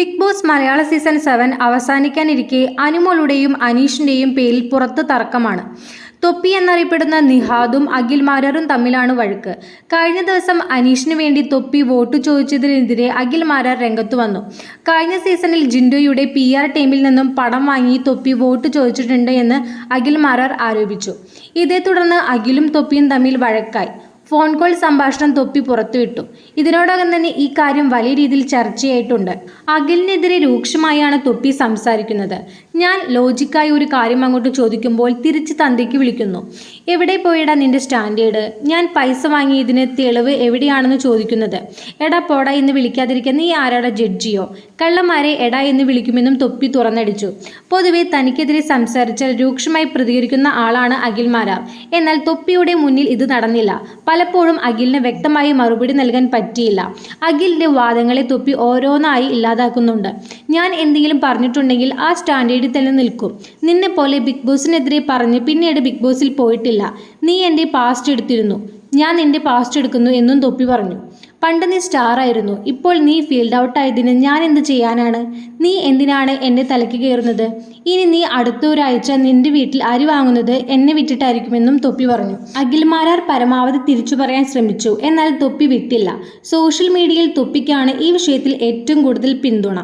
Big boss മലയാള season seven അവസാനിക്കാനിരിക്കെ അനുമോളുടെയും അനീഷിന്റെയും പേരിൽ പുറത്ത് തർക്കമാണ്. തൊപ്പി എന്നറിയപ്പെടുന്ന നിഹാദും അഖിൽ മാരാറും തമ്മിലാണ് വഴക്ക്. കഴിഞ്ഞ ദിവസം അനീഷിന് വേണ്ടി തൊപ്പി വോട്ട് ചോദിച്ചതിനെതിരെ അഖിൽ മാരാർ രംഗത്തു വന്നു. കഴിഞ്ഞ സീസണിൽ ജിൻഡോയുടെ പി ആർ ടീമിൽ നിന്നും പണം വാങ്ങി തൊപ്പി വോട്ട് ചോദിച്ചിട്ടുണ്ട് എന്ന് അഖിൽ മാരാർ ആരോപിച്ചു. ഇതേ തുടർന്ന് അഖിലും തൊപ്പിയും തമ്മിൽ വഴക്കായി. ഫോൺ കോൾ സംഭാഷണം തൊപ്പി പുറത്തുവിട്ടു ഇതിനോടകം തന്നെ ഈ കാര്യം വലിയ രീതിയിൽ ചർച്ചയായിട്ടുണ്ട്. അഖിലിനെതിരെ രൂക്ഷമായാണ് തൊപ്പി സംസാരിക്കുന്നത്. ഞാൻ ലോജിക്കായി ഒരു കാര്യം അങ്ങോട്ട് ചോദിക്കുമ്പോൾ തിരിച്ച് തന്തയ്ക്ക് വിളിക്കുന്നു. എവിടെ പോയടാ നിന്റെ സ്റ്റാൻഡേർഡ്? ഞാൻ പൈസ വാങ്ങിയതിന് തെളിവ് എവിടെയാണെന്ന് ചോദിക്കുന്നത്. എടാ പോടാ എന്ന് വിളിക്കാതിരിക്കുന്ന നീ ആരാടാ ജഡ്ജിയോ? കള്ളന്മാരെ എടാ എന്ന് വിളിക്കുമെന്നും തൊപ്പി തുറന്നടിച്ചു. പൊതുവെ തനിക്കെതിരെ സംസാരിച്ചാൽ രൂക്ഷമായി പ്രതികരിക്കുന്ന ആളാണ് അഖിൽ എന്നാൽ തൊപ്പിയുടെ മുന്നിൽ ഇത് നടന്നില്ല. പലപ്പോഴും അഖിലിന് വ്യക്തമായി മറുപടി നൽകാൻ പറ്റിയില്ല. അഖിലിന്റെ വാദങ്ങളെ തൊപ്പി ഓരോന്നായി ഇല്ലാതാക്കുന്നുണ്ട്. ഞാൻ എന്തെങ്കിലും പറഞ്ഞിട്ടുണ്ടെങ്കിൽ ആ സ്റ്റാൻഡേർഡിൽ തന്നെ നിൽക്കും. നിന്നെ പോലെ ബിഗ് ബോസിനെതിരെ പറഞ്ഞ് പിന്നീട് ബിഗ് ബോസിൽ പോയിട്ടില്ല. നീ എന്റെ പാസ്റ്റ് എടുത്തിരുന്നു. ഞാൻ നിന്റെ പാസ്റ്റ് എടുക്കുന്നു എന്നും തൊപ്പി പറഞ്ഞു. പണ്ട് നീ സ്റ്റാർ ആയിരുന്നു. ഇപ്പോൾ നീ ഫീൽഡ് ഔട്ട് ആയതിന് ഞാൻ എന്ത് ചെയ്യാനാണ്? നീ എന്തിനാണ് എന്റെ തലയ്ക്ക് കയറുന്നത്? ഇനി നീ അടുത്ത ഒരാഴ്ച നിന്റെ വീട്ടിൽ അരി വാങ്ങുന്നത് എന്നെ വിട്ടിട്ടായിരിക്കുമെന്നും തൊപ്പി പറഞ്ഞു. അഖിൽമാരാർ പരമാവധി തിരിച്ചു പറയാൻ ശ്രമിച്ചു. എന്നാൽ തൊപ്പി വിട്ടില്ല. സോഷ്യൽ മീഡിയയിൽ തൊപ്പിക്കാണ് ഈ വിഷയത്തിൽ ഏറ്റവും കൂടുതൽ പിന്തുണ.